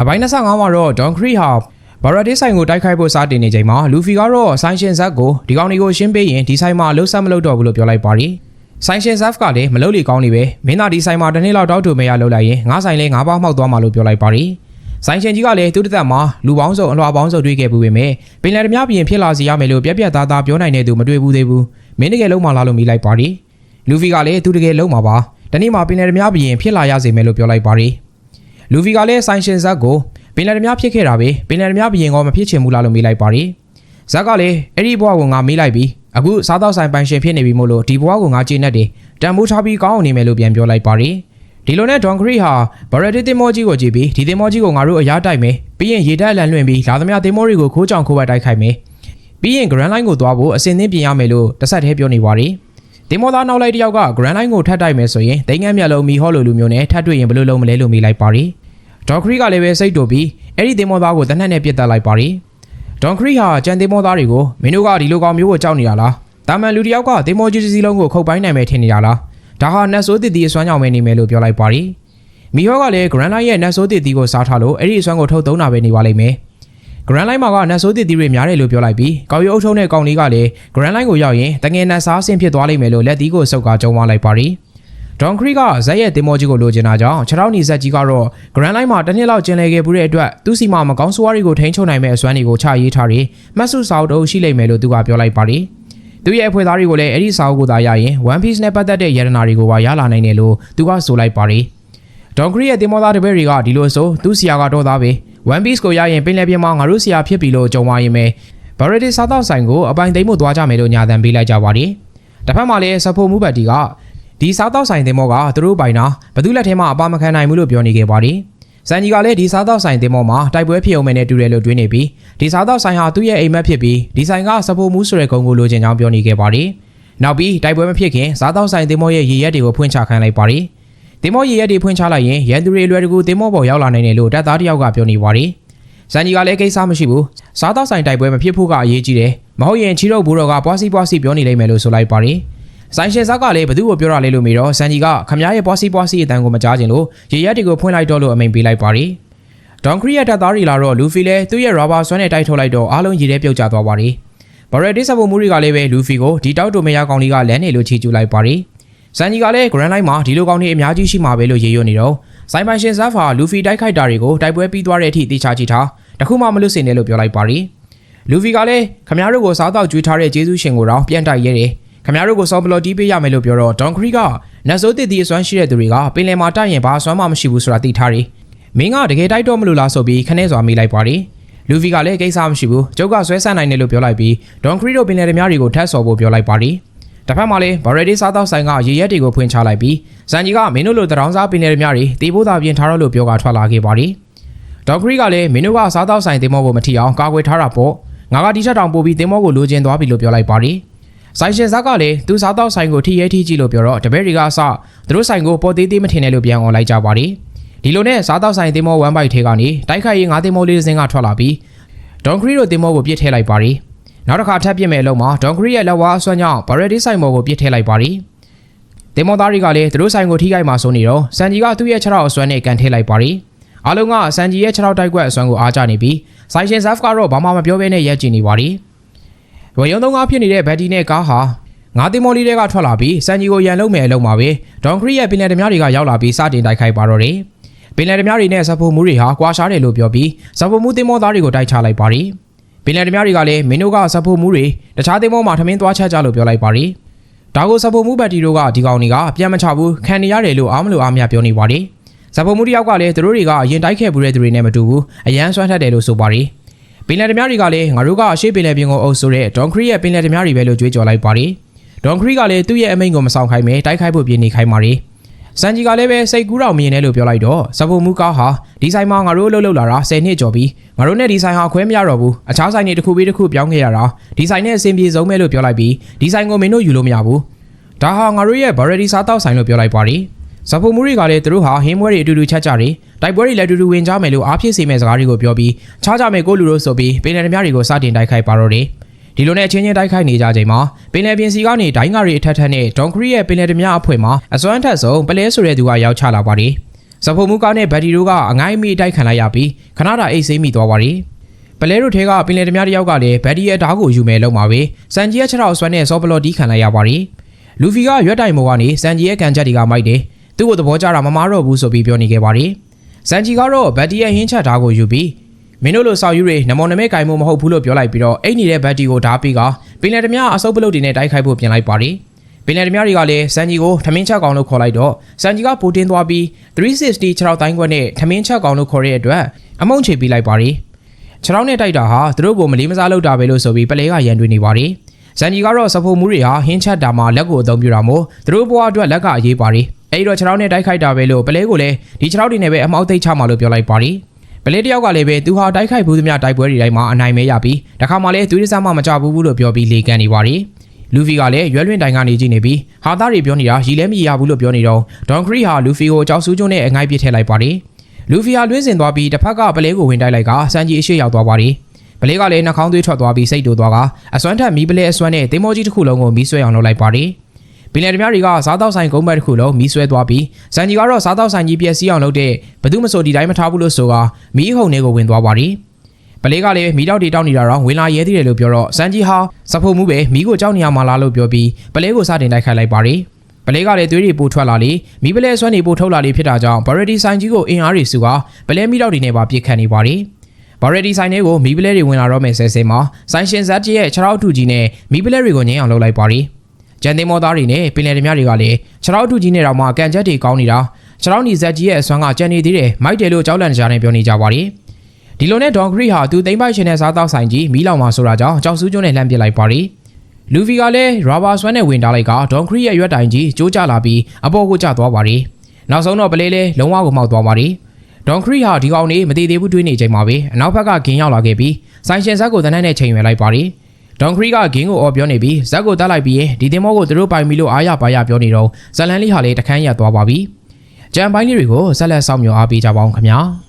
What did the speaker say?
အပိုင်း25မှာတော့ Don Creed ဟာဘာရဒေးဆိုင်ကိုတိုက်ခိုက်ဖို့စတင်နေချိန်မှာလူဖီကတော့ဆိုင်ရှင်ဇက်ကိုဒီကောင်တွေကိုရှင်းပေးရင်ဒီဆိုင်မှာလှုပ်ဆက်မလုပ်တော့ဘူးလို့ပြောလိုက်ပါတယ်။ဆိုင်ရှင်ဇက်ကလည်းမလုပ်လေကောင်းနေပဲမင်းသားဒီဆိုင်မှာတစ်နေ့လောက်တောက်တူမရလှုပ်လိုက်ရင်ငါးဆိုင်လေးငါးပေါက်မှောက်သွားမှာလို့ပြောလိုက်ပါတယ်။ဆိုင်ရှင်ကြီးကလည်းသူ့တစ်သက်မှာလူပေါင်းစုံအလွှာပေါင်းစုံတွေ့ခဲ့ပူပေမဲ့ပင်လယ်ဓမြပြင်ဖြစ်လာစီရမယ်လို့ပြက်ပြက်သားသားပြောနိုင်တဲ့သူမတွေ့ဘူးသေးဘူး။မင်းတကယ်လုံးမလာလို့မိလိုက်ပါတယ်။လူဖီကလည်းသူတကယ်လုံးမှာပါ။ဒီနေ့မှာပင်လယ်ဓမြပြင်ဖြစ်လာရစေမယ်လို့ပြောလိုက်ပါတယ်။ လူဗီကလည်းဆိုင်ရှင်ဇက်ကိုပင်လယ်ဓမြဖြစ်ခဲ့တာပဲပင်လယ်ဓမြဘရင်ကမဖြစ်ချင်ဘူးလားလို့မေးလိုက်ပါတယ်ဇက်ကလည်းအဲ့ဒီဘဝကိုငါမေးလိုက်ပြီအခုစားတော့ဆိုင်ပိုင်ရှင်ဖြစ်နေပြီမို့လို့ဒီဘဝကိုငါကျေနပ်တယ်တန်ဖိုးထားပြီးကောင်းအောင်နေမယ်လို့ပြန်ပြောလိုက်ပါတယ်ဒီလိုနဲ့ဒေါန်ခရီဟာဘရဒစ်တင်မောကြီးကိုကြည့်ပြီးဒီတင်မောကြီးကိုငါတို့အရားတိုက်မယ်ပြီးရင်ရေတက်လန်လွင့်ပြီးလာသမျှတင်မောတွေကိုခိုးကြောင်ခိုးပိုက်တိုက်ခိုက်မယ်ပြီးရင် Grand Line ကိုသွားဖို့အစင်းသင်းပြင်ရမယ်လို့တစ်ဆက်တည်းပြောနေပါတယ် တင်မောသားနောက်လိုက်တစ်ယောက်က Grand Line ကိုထပ်တိုက်မယ်ဆိုရင်ဒိန်ငန်းမြက်လုံးမီဟောလိုလူမျိုးနဲ့ထပ်တွေ့ရင်ဘယ်လိုလုပ်မလဲလို့မေးလိုက်ပါတယ်ဒေါန်ခရီကလည်းပဲစိတ်တူပြီးအဲ့ဒီတင်မောသားကိုတနက်နဲ့ပြစ်တက်လိုက်ပါတယ်ဒေါန်ခရီဟာကြံတင်မောသားတွေကိုမင်းတို့ကဒီလိုကောင်မျိုးကိုကြောက်နေတာလားတာမန်လူတစ်ယောက်ကတင်မောကြီးတစ်စီးလုံးကိုခုတ်ပိုင်းနိုင်မယ်ထင်နေတာလားဒါဟာနတ်ဆိုးတစ်တီအစွမ်းကြောင့်ပဲနေမယ်လို့ပြောလိုက်ပါတယ်မီဟောကလည်း Grand Line ရဲ့နတ်ဆိုးတစ်တီကိုစားထားလို့အဲ့ဒီအစွမ်းကိုထုတ်သုံးတာပဲနေပါလိမ့်မယ် Grand Line မှာကနတ်ဆိုးတစ်တီတွေများတယ်လို့ပြောလိုက်ပြီးကောက်ရုပ်အုပ်ထုံးတဲ့ကောင်လေးကလည်း Grand Line ကိုရောက်ရင်တငယ်နတ်စားဆင်းဖြစ်သွားလိမ့်မယ်လို့လက်သီးကိုစုပ်ကားကြုံသွားလိုက်ပါတယ်ဒေါန်ခရီကဇက်ရဲ့တင်မောကြီးကိုလိုချင်တာကြောင့်ခြေထောက်နီဇက်ကြီးကတော့ Grand Line မှာတစ်နှစ်လောက်ကျင်လည်ခဲ့ပူတဲ့အတွက်သူ့စီမှာမကောင်းဆိုးဝါးတွေကိုထိန်းချုပ်နိုင်မဲ့အစွမ်းတွေကိုချရေးထားပြီးမတ်ဆုစာအုပ်တုပ်ရှိလိမ့်မယ်လို့သူကပြောလိုက်ပါတယ်သူရဲ့အဖွဲ့သားတွေကိုလည်းအဲ့ဒီစာအုပ်ကိုသာရရင် One Piece နဲ့ပတ်သက်တဲ့ယန္တနာတွေကိုပါရလာနိုင်တယ်လို့သူကဆိုလိုက်ပါတယ်ဒေါန်ခရီရဲ့တင်မောသားတပည့်တွေကဒီလိုဆိုသူ့စီယာကတော့သားပဲ One Piece ကိုရရင်ပင်လယ်ပြင်မှာငါတို့စီယာဖြစ်ပြီလို့ကြုံသွားရင်ပဲ Variety စားတော့ဆိုင်ကိုအပိုင်သိမ်းမှုသွားကြမယ်လို့ညာတန်ပေးလိုက်ကြပါတယ်။တစ်ဖက်မှာလည်းစဖိုမူဘတ်တီကဒီစားတော့ဆိုင်တင်မောကသူတို့ပိုင်တာဘသူလက်ထဲမှာအပါမခံနိုင်ဘူးလို့ပြောနေခဲ့ပါတယ်။စန်ကြီးကလည်းဒီစားတော့ဆိုင်တင်မောမှာတိုက်ပွဲဖြစ်အောင်မယ်နဲ့တူတယ်လို့တွေးနေပြီးဒီစားတော့ဆိုင်ဟာသူ့ရဲ့အိမ်မက်ဖြစ်ပြီးဒီဆိုင်ကစဖိုမူဆိုတဲ့ဂုံကိုလိုချင်ကြောင်းပြောနေခဲ့ပါတယ်။နောက်ပြီးတိုက်ပွဲမဖြစ်ခင်စားတော့ဆိုင်တင်မောရဲ့ရေရက်တွေကိုဖွင့်ချခိုင်းလိုက်ပါတယ်။ တင်မောရေရက်တွေဖွင့်ချလိုက်ရင်ရန်သူတွေအလွယ်တကူတင်မောပေါ်ရောက်လာနိုင်တယ်လို့တပ်သားတယောက်ကပြောနေပါတယ်။ဇန်ကြီးကလည်းကိစ္စမရှိဘူးစားတော့ဆိုင်တိုက်ပွဲမဖြစ်ဖို့ကအရေးကြီးတယ်မဟုတ်ရင်ချီတော့ဘူတော့ကပွားစီပွားစီပြောနေလိမ့်မယ်လို့ဆိုလိုက်ပါတယ်ဆိုင်ရှင်ဇက်ကလည်းဘသူ့ကိုပြောတာလဲလို့မေတော့ဇန်ကြီးကခမ ्या ရဲ့ပွားစီပွားစီအတန်ကိုမကြားချင်လို့ရေရက်တွေကိုဖွင့်လိုက်တော့လို့အမိန်ပေးလိုက်ပါတယ်ဒေါန်ခရီရဲ့တပ်သားတွေလာတော့လူဖီလည်းသူ့ရဲ့ရာဘာဆွမ်းနဲ့တိုက်ထုတ်လိုက်တော့အားလုံးရေထဲပြုတ်ကျသွားပါတယ်ဘာရက်ဒစ်ဆပ်ဖို့မူတွေကလည်းပဲလူဖီကိုဒီတောက်တိုမယာကောင်လေးကလမ်းနေလို့ချီကျူလိုက်ပါတယ် ဇန်ကြီးကလည်း Grand Line မှာဒီလိုကောင်တွေအများကြီးရှိမှာပဲလို့ရေရွနေတော့ဆိုင်ပိုင်ရှင်ဇက်ဖာလူဖီတိုက်ခိုက်တာတွေကိုတိုက်ပွဲပြီးသွားတဲ့အထိတေချာကြည့်ထားတခုမှမလွတ်စင်နဲ့လို့ပြောလိုက်ပါတယ်လူဖီကလည်းခမ ्या တို့ကိုစားတော့ကျွေးထားတဲ့ဂျေဇုရှင်ကိုတော့ပြန်တိုက်ရဲတယ်ခမ ्या တို့ကိုစောပလော်တီးပေးရမယ်လို့ပြောတော့ဒေါန်ခရီကနတ်ဆိုးတစ်တီအစွမ်းရှိတဲ့သူတွေကပင်လယ်မှာတိုက်ရင်ဘာအစွမ်းမှမရှိဘူးဆိုတာသိထားတယ်မင်းကတကယ်တိုက်တော့မလို့လားဆိုပြီးခနဲ့စွာမိလိုက်ပါတယ်လူဖီကလည်းကိစ္စမရှိဘူးကျုပ်ကဆွဲဆန့်နိုင်တယ်လို့ပြောလိုက်ပြီးဒေါန်ခရီတို့ပင်လယ်ဓမြတွေကိုထပ်ဆော်ဖို့ပြောလိုက်ပါတယ် တစ်ဖက်မှာလည်းဗရက်ဒီစားတော့ဆိုင်ကရေရက်တွေကိုဖွင့်ချလိုက်ပြီးဇန်ကြီးကမင်းတို့လိုတရောင်းစားပင်လယ်ဓမြတွေတေးဖို့သာပြင်ထားတော့လို့ပြောကထွက်လာခဲ့ပါတယ်ဒေါက်ခရီကလည်းမင်းတို့ကစားတော့ဆိုင်တင်မောကိုမထီအောင်ကာကွယ်ထားတာပေါ့ငါကတီရှပ်တောင်ပို့ပြီးတင်မောကိုလိုချင်သွားပြီလို့ပြောလိုက်ပါတယ်ဆိုင်ရှင်ဇက်ကလည်းသူစားတော့ဆိုင်ကိုထိရဲထိကြည့်လို့ပြောတော့တပည့်တွေကအစသူတို့ဆိုင်ကိုပေါ်သေးသေးမထင်နဲ့လို့ပြန်អော်လိုက်ကြပါတယ်ဒီလိုနဲ့စားတော့ဆိုင်တင်မော1ဘိုက်ထဲကနေတိုက်ခိုက်ရေးငါးတင်မောလေးတစ်စင်းကထွက်လာပြီးဒေါန်ခရီတို့တင်မောကိုပြစ်ထည့်လိုက်ပါတယ် နောက်တစ်ခါထပ်ပြစ်မဲ့အလုံးမှာဒေါန်ခရီရဲ့လက်ဝါးအစွမ်းကြောင့်ဗရက်ဒီဆိုင်မောကိုပြစ်ထည့်လိုက်ပါတယ်တင်မောသားတွေကလည်းသူတို့ဆိုင်ကိုထိခိုက်မှဆိုနေတော့စန်ဂျီကသူ့ရဲ့ခြေထောက်အစွမ်းနဲ့ကန်ထည့်လိုက်ပါတယ်အားလုံးကစန်ဂျီရဲ့ခြေထောက်တိုက်ကွက်အစွမ်းကိုအားကြနေပြီးဆိုင်ရှင်ဇက်ဖ်ကတော့ဘာမှမပြောဘဲနဲ့ရက်ကြည့်နေပါတယ်ဝေယုံသုံးကားဖြစ်နေတဲ့ဘက်တီနဲ့ကားဟာငါးတင်မော်လီတွေကထွက်လာပြီးစန်ဂျီကိုရန်လုံးမယ်အလုံးမှာပဲဒေါန်ခရီရဲ့ပင်လယ်ဓမြတွေကရောက်လာပြီးစတင်တိုက်ခိုက်ပါတော့တယ်ပင်လယ်ဓမြတွေနဲ့ဇဖိုမူတွေဟာကွာရှားတယ်လို့ပြောပြီးဇဖိုမူတင်မောသားတွေကိုတိုက်ချလိုက်ပါတ ယ်ပင်လယ်ဓမြတွေကလည်းမင်းတို့ကဇဖိုမူတွေတခြားတင်မောမှာထမင်းသွားချက်ကြလို့ပြောလိုက်ပါတယ်ဒါကိုဇဖိုမူဘက်တီတို့ကဒီကောင်တွေကပြန်မချဘူးခံနေရတယ်လို့အားမလို့အားမရပြောနေပါတယ်ဇဖိုမူတယောက်ကလည်းသူတို့တွေကအရင်တိုက်ခဲ့မှုတဲ့သူတွေနဲ့မတူဘူးအရန်ဆွမ်းထက်တယ်လို့ဆိုပါတယ်ပင်လယ်ဓမြတွေကလည်းငါတို့ကအရှိပင်လယ်ပြင်ကိုအုပ်ဆိုတဲ့ဒေါန်ခရီရဲ့ပင်လယ်ဓမြတွေပဲလို့ကြွေးကြော်လိုက်ပါတယ်ဒေါန်ခရီကလည်းသူ့ရဲ့အမိန့်ကိုမဆောင်ခိုင်းပဲတိုက်ခိုက်ဖို့ပြင်နေခိုင်းပါတယ် စန်ဂျီကလည်းပဲစိတ်ကူးတော်မြင်တယ်လို့ပြောလိုက်တော့ဇဖိုမူကားဟာဒီဆိုင်မှာငါတို့လှုပ်လှုပ်လာတာ10နှစ်ကျော်ပြီငါတို့နဲ့ဒီဆိုင်ဟာခွဲမရတော့ဘူးအခြားဆိုင်တွေတစ်ခုပြီးတစ်ခုပြောင်းခဲ့ရတာဒီဆိုင်နဲ့အဆင်ပြေဆုံးပဲလို့ပြောလိုက်ပြီးဒီဆိုင်ကိုမင်းတို့ယူလို့မရဘူးဒါဟာငါတို့ရဲ့ဗရက်ဒီစားတောက်ဆိုင်လို့ပြောလိုက်ပါတယ်ဇဖိုမူတွေကလည်းသူတို့ဟာဟင်းပွဲတွေအတူတူချက်ကြတယ်တိုက်ပွဲတွေလည်းအတူတူဝင်ကြမယ်လို့အားဖြစ်စေမဲ့စကားတွေကိုပြောပြီးခြားကြမယ်ကိုလူတို့ဆိုပြီးပင်လယ်ဓမြတွေကိုစတင်တိုက်ခိုက်ပါတော့တယ် ဒီလိုနဲ့အချင်းချင်းတိုက်ခိုက်နေကြချိန်မှာပင်လယ်ပြင်စီကနေဒိုင်းကားတွေအထက်ထက်နဲ့ဒေါန်ခရီရဲ့ပင်လယ်ဓမြအဖွဲ့မှာအစွမ်းထက်ဆုံးပလဲဆိုတဲ့သူကရောက်ချလာပါတယ်စဖိုမူကားနဲ့ဘက်တီတို့ကအငိုင်းမိတိုက်ခံလိုက်ရပြီးခဏတာအိတ်ဆေးမိသွားပါတယ်ပလဲတို့ထဲကပင်လယ်သမားတစ်ယောက်ကလည်းဘက်တီရဲ့ဓာတ်ကိုယူမယ်လို့မှာပဲစန်ဂျီရဲ့ခြေထောက်အစွမ်းနဲ့ဆော့ဘလော့တီးခံလိုက်ရပါတယ်လူဖီကရွက်တိုင်မောကနေစန်ဂျီရဲ့ကန်ချက်တွေကမိုက်တယ်သူ့ကိုသဘောကျတာမမားတော့ဘူးဆိုပြီးပြောနေခဲ့ပါတယ်စန်ဂျီကတော့ဘက်တီရဲ့ဟင်းချက်ဓာတ်ကိုယူပြီး မင်းတို့လိုဆောက်ယူတွေနမောနမဲကင်မှုမဟုတ်ဘူးလို့ပြောလိုက်ပြီးတော့အိတ်နေတဲ့ဘက်တီကိုဓာတ်ပြီးကပင်လယ်သမားအဆုပ်ပလုတ်တွေနဲ့တိုက်ခိုက်ဖို့ပြင်လိုက်ပါတယ်ပင်လယ်သမားတွေကလည်းစန်ဂျီကိုထမင်းချက်ကောင်လို့ခေါ်လိုက်တော့စန်ဂျီကပိုတင်းသွားပြီး360 6တိုင်းခွက်နဲ့ထမင်းချက်ကောင်လို့ခေါ်တဲ့အတွက်အမုံချေပေးလိုက်ပါတယ်ခြေထောက်နဲ့တိုက်တာဟာသူတို့ကိုမလေးမစားလုပ်တာပဲလို့ဆိုပြီးပလဲကရန်တွေနေပါတယ်ဇန်ဂျီကတော့စဖိုမူတွေဟာဟင်းချက်တာမှာလက်ကိုအသုံးပြုတာမို့သူတို့ဘဝအတွက်လက်ကအရေးပါတယ်အဲဒီတော့ခြေထောက်နဲ့တိုက်ခိုက်တာပဲလို့ပလဲကိုလည်းဒီခြေထောက်တွေနဲ့ပဲအမောက်သိပ်ချမှာလို့ပြောလိုက်ပါတယ် ပလဲတယောက်ကလည်းပဲသူဟာတိုက်ခိုက်ဘူးသမျှတိုက်ပွဲတွေတိုင်းမှာအနိုင်မဲရပြီးတခါမှလည်းသူရစားမှမကြဘူးဘူးလို့ပြောပြီးလေကန်နေပါတယ်လူဖီကလည်းရွယ်လွင့်တိုင်ကနေကြည့်နေပြီးဟာသားတွေပြောနေတာရီလဲမရဘူးလို့ပြောနေတော့ဒေါန်ခရီဟာလူဖီကိုကြောက်ဆူးကျွန်းနဲ့အငိုက်ပစ်ထည့်လိုက်ပါတယ်လူဖီဟာလွှင်းစင်သွားပြီးတစ်ဖက်ကပလဲကိုဝင်တိုက်လိုက်ကစန်ဂျီအရှိရောက်သွားပါတယ်ပလဲကလည်းနှာခေါင်းသွေးထွက်သွားပြီးစိတ်တူသွားကအစွမ်းထက်မီးပလဲအစွမ်းနဲ့တင်မောကြီးတစ်ခုလုံးကိုမီးဆွဲအောင်လုပ်လိုက်ပါတယ် ပင်လယ်ဓမြတွေကစားတောက်ဆိုင်ကုန်းဘက်တစ်ခုလုံးမီးဆွဲသွားပြီးစန်ဂျီကတော့စားတောက်ဆိုင်ကြီးပြည့်စည်အောင်လုပ်တဲ့ဘသူမဆိုဒီတိုင်းမထားဘူးလို့ဆိုကမီးဟုန်တွေကိုဝင်သွားပါတယ်ပလဲကလည်းမီးတောက်တီတောက်နေတာတော့ဝင်လာရဲသေးတယ်လို့ပြောတော့စန်ဂျီဟာစဖို့မှုပဲမီးကိုကြောက်နေရမှာလားလို့ပြောပြီးပလဲကိုစတင်တိုက်ခိုက်လိုက်ပါတယ်ပလဲကလည်းသွေးတွေပိုထွက်လာလေမီးပလဲဆွမ်းတွေပိုထုတ်လာလေဖြစ်တာကြောင့်ဘာရတီဆိုင်ကြီးကိုအင်အားတွေစုကပလဲမီးတောက်တွေနဲ့ပါပြစ်ခတ်နေပါတယ်ဘာရတီဆိုင်တွေကိုမီးပလဲတွေဝင်လာတော့မယ်ဆဲဆဲမှာဆိုင်ရှင်ဇက်ရဲ့ခြေထောက်အထူကြီးနဲ့မီးပလဲတွေကိုငြိမ်းအောင်လုပ်လိုက်ပါတယ် ကျန်တင်မောသားတွေနဲ့ပင်လယ်ဓမြတွေကလည်းခြေထောက်အထူကြီးနဲ့တော့မှကန်ချက်တွေကောင်းနေတာခြေထောက်ညီဇက်ကြီးရဲ့အစွမ်းကကြံနေသေးတယ်မိုက်တယ်လို့ကြောက်လန့်ကြတဲ့ပြောနေကြပါတယ်ဒီလိုနဲ့ဒေါန်ဂရီဟာသူသိမ့်ပိုက်ရှင်တဲ့စားတောက်ဆိုင်ကြီးမီးလောင်မှာဆိုတာကြောင့်ကြောက်စူးကျွန်းနဲ့လှမ်းပစ်လိုက်ပါတယ်လူဗီကလည်းရာဘာဆွမ်းနဲ့ဝင်ထားလိုက်ကဒေါန်ခရီရဲ့ရွက်တိုင်ကြီးကျိုးကျလာပြီးအပေါ်ကိုကျသွားပါတယ်။နောက်ဆုံးတော့ပလေးလေးလုံးဝကိုမောက်သွားပါတယ်။ဒေါန်ခရီဟာဒီကောင်နေမတည်သေးဘူးတွေးနေချိန်မှာပဲအနောက်ဘက်ကဂင်းရောက်လာခဲ့ပြီးဆိုင်ရှင်ဇက်ကိုတနက်နဲ့ချိန်ရွယ်လိုက်ပါတယ်။ ဒေါန်ခရီကဂင်းကိုအော်ပြောနေပြီးဇက်ကိုတက်လိုက်ပြီးရင်ဒီတင်မောကိုသူတို့ပိုင်ပြီလို့အားရပါရပြောနေတော့ဇလန်လေးဟာလည်းတခန်းရသွားပါပြီ။ကြံပိုင်းလေးတွေကိုဇက်လက်ဆောင်မျှော်အားပေးကြပါအောင်ခင်ဗျာ။